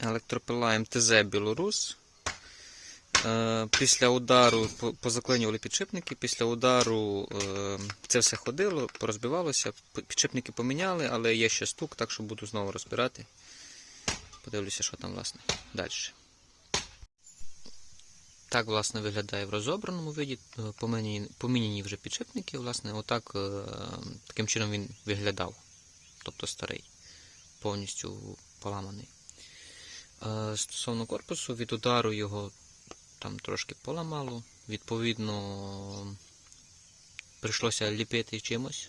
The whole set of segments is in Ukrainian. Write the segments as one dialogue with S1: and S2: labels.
S1: Електропила МТЗ Білорус. Е, Після удару по- позаклинювали підшипники. Після удару е, це все ходило, порозбивалося. Підшипники поміняли, але є ще стук, так що буду знову розбирати. Подивлюся, що там власне далі. Так, власне, виглядає в розобраному виді. Е, Поміняні, вже підшипники, власне, отак таким чином він виглядав. Тобто старий, повністю поламаний. Е, Стосовно корпусу, від удару його там трошки поламало. Відповідно, прийшлося ліпити чимось,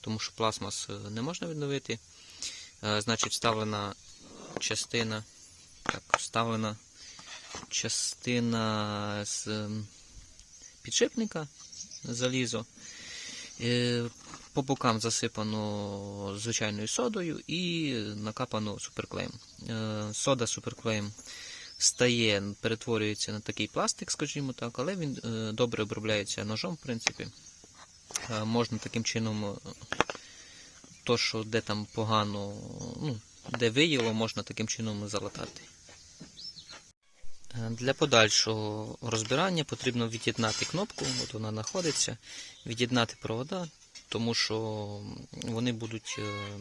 S1: тому що пластмас е, не можна відновити. Е, Значить, вставлена частина. Так, вставлена частина з ем, підшипника залізо. По бокам засипано звичайною содою і накапано суперклеєм. Е, Сода суперклеєм стає, перетворюється на такий пластик, скажімо так, але він е, добре обробляється ножом, в принципі. Е, Можна таким чином, то, що де там погано, ну, де виїло, можна таким чином залатати. Для подальшого розбирання потрібно від'єднати кнопку, от вона знаходиться, від'єднати провода, тому що вони будуть е,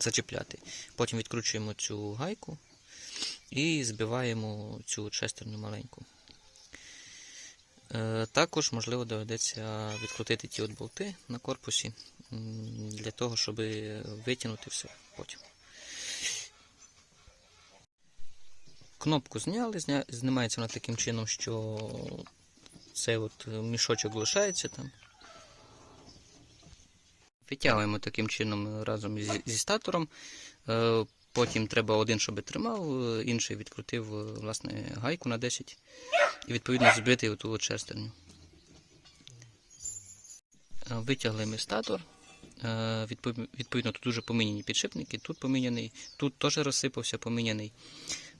S1: зачіпляти. Потім відкручуємо цю гайку і збиваємо цю шестерню маленьку. Е, Також, можливо, доведеться відкрутити ті от болти на корпусі для того, щоб витягнути все потім. Кнопку зняли, зня... знімається вона таким чином, що цей от мішочок лишається там. Витягуємо таким чином разом зі, зі статором. Е, Потім треба один, щоб тримав, е, інший відкрутив е, власне, гайку на 10 і відповідно збити от шестерню. Е, Витягли ми статор. Е, Відповідно, тут дуже поміняні підшипники, тут поміняний, тут теж розсипався поміняний.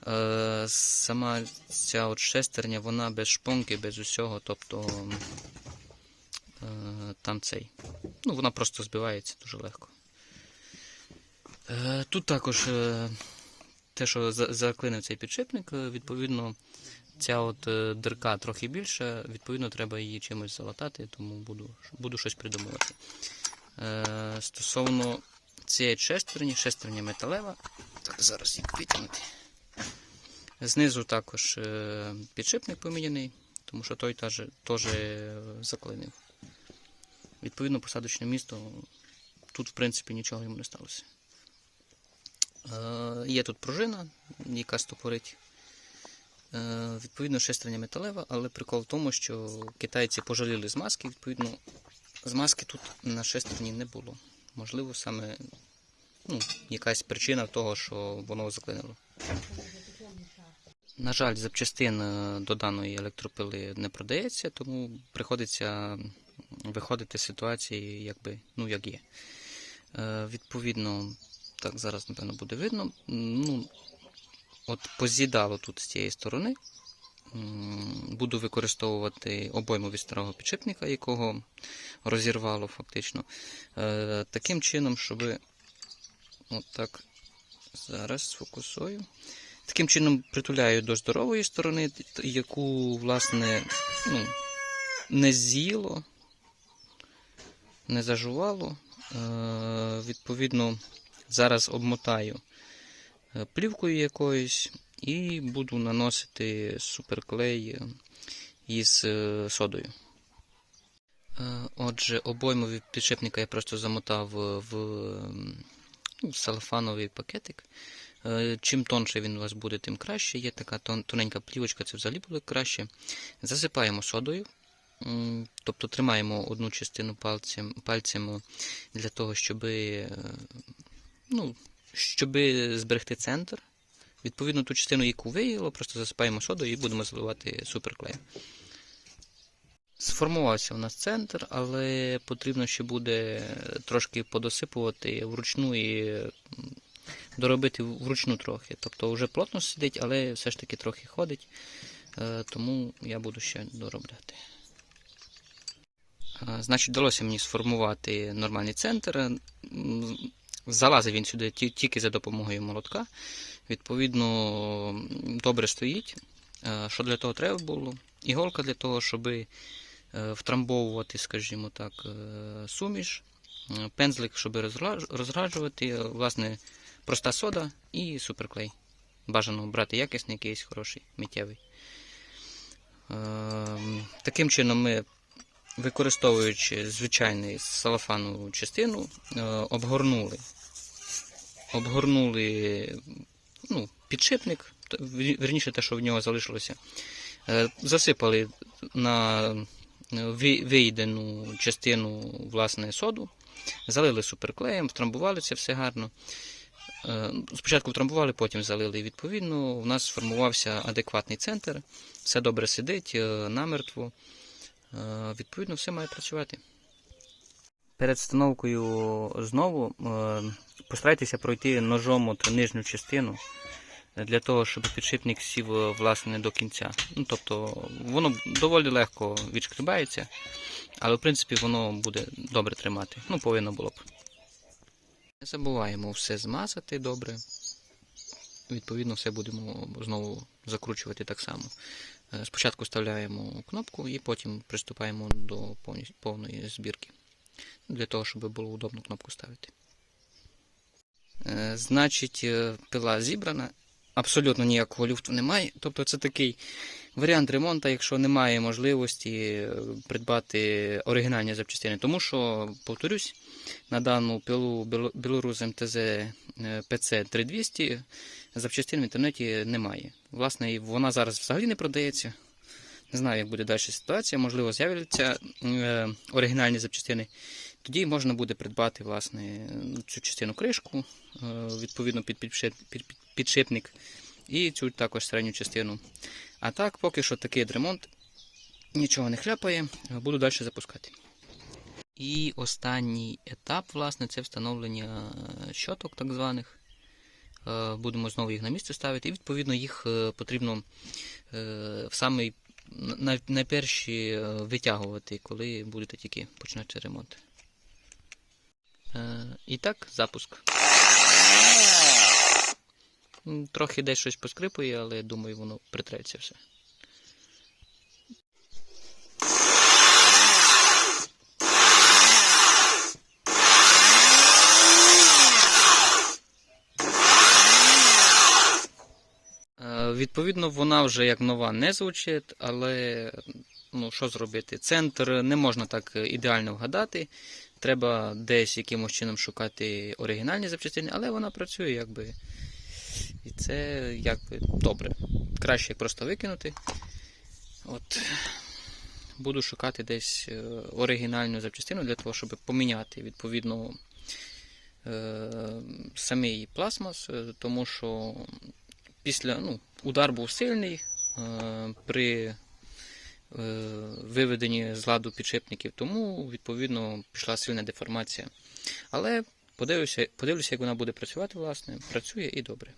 S1: Е, Сама ця от шестерня, вона без шпонки, без усього, тобто е, там цей. Ну, вона просто збивається дуже легко. Е, Тут також е, те, що заклинив цей підшипник, е, відповідно, ця от дирка трохи більша, відповідно, треба її чимось залатати, тому буду, буду щось придумувати. Стосовно цієї шестерні, шестерня металева. Так, зараз її витягнути. Знизу також підшипник поміняний, тому що той теж, заклинив. Відповідно, посадочне місто тут, в принципі, нічого йому не сталося. Е, Є тут пружина, яка стопорить. Е, Відповідно, шестерня металева, але прикол в тому, що китайці пожаліли змазки, відповідно, змазки тут на шестерні не було. Можливо, саме ну, якась причина того, що воно заклинило. На жаль, запчастин е, до даної електропили не продається, тому приходиться виходити з ситуації, якби, ну, як є. Е, відповідно, так, зараз, напевно, буде видно. Ну, от поз'їдало тут з цієї сторони. Буду використовувати обойму від старого підшипника, якого розірвало фактично. Е, таким чином, щоб. От так, зараз сфокусую. Таким чином притуляю до здорової сторони, яку, власне, ну, не з'їло, не зажувало. Е, відповідно, зараз обмотаю е, плівкою якоюсь і буду наносити суперклей е, із содою. Отже, обойму від підшипника я просто замотав в ну, салфановий пакетик. Чим тонше він у вас буде, тим краще. Є така тоненька плівочка, це взагалі буде краще. Засипаємо содою. Тобто тримаємо одну частину пальцем, пальцем для того, щоб, ну, щоб зберегти центр. Відповідно, ту частину, яку виїло, просто засипаємо содою і будемо заливати суперклеєм. Сформувався у нас центр, але потрібно ще буде трошки подосипувати вручну і доробити вручну трохи. Тобто вже плотно сидить, але все ж таки трохи ходить. Е, Тому я буду ще доробляти. Е, Значить, вдалося мені сформувати нормальний центр. Залазив він сюди тільки за допомогою молотка. Відповідно, добре стоїть. Е, Що для того треба було? Іголка для того, щоб втрамбовувати, скажімо так, е, суміш, е, пензлик, щоб розграджувати, е, власне, проста сода і суперклей. Бажано брати якісний якийсь хороший, миттєвий. Таким чином ми, використовуючи звичайний салафанову частину, е, обгорнули, обгорнули ну, підшипник, вірніше те, що в нього залишилося, Е, засипали на ви- виїдену частину власне соду, залили суперклеєм, втрамбували це все гарно. Е, Спочатку втрамбували, потім залили. І відповідно у нас сформувався адекватний центр, все добре сидить, е, намертво. Е, Відповідно, все має працювати. Перед встановкою знову е, постарайтеся пройти ножом от нижню частину для того, щоб підшипник сів е, власне до кінця. Ну, тобто воно доволі легко відшкрибається, але в принципі воно буде добре тримати. Ну, повинно було б. Не забуваємо все змазати добре. Відповідно, все будемо знову закручувати так само. Е, Спочатку вставляємо кнопку і потім приступаємо до повної збірки. Для того, щоб було удобно кнопку ставити. Е, Значить, е, пила зібрана. Абсолютно ніякого люфту немає. Тобто це такий варіант ремонту, якщо немає можливості придбати оригінальні запчастини. Тому що, повторюсь, на дану пилу Білорус МТЗ PC 3200 запчастин в інтернеті немає. Власне, вона зараз взагалі не продається. Не знаю, як буде далі ситуація. Можливо, з'являться е, оригінальні запчастини. Тоді можна буде придбати власне, цю частину кришку, е, відповідно під- підшипник, і цю також середню частину. А так, поки що такий ремонт нічого не хляпає, буду далі запускати. І останній етап, власне, це встановлення е, щоток так званих. Е, Будемо знову їх на місце ставити, і відповідно їх е, потрібно е, в самий найперші витягувати, коли будете тільки починати ремонт. І так, запуск. Трохи десь щось поскрипує, але думаю, воно притреться все. Е, Відповідно, вона вже як нова не звучить, але ну, що зробити? Центр не можна так ідеально вгадати. Треба десь якимось чином шукати оригінальні запчастини, але вона працює якби. І це якби добре. Краще просто викинути. От. Буду шукати десь е, оригінальну запчастину для того, щоб поміняти відповідно е, самий пластмас, е, тому що після ну, удар був сильний е, при е, виведенні з ладу підшипників, тому відповідно пішла сильна деформація. Але подивлюся, подивлюся, як вона буде працювати, власне, працює і добре.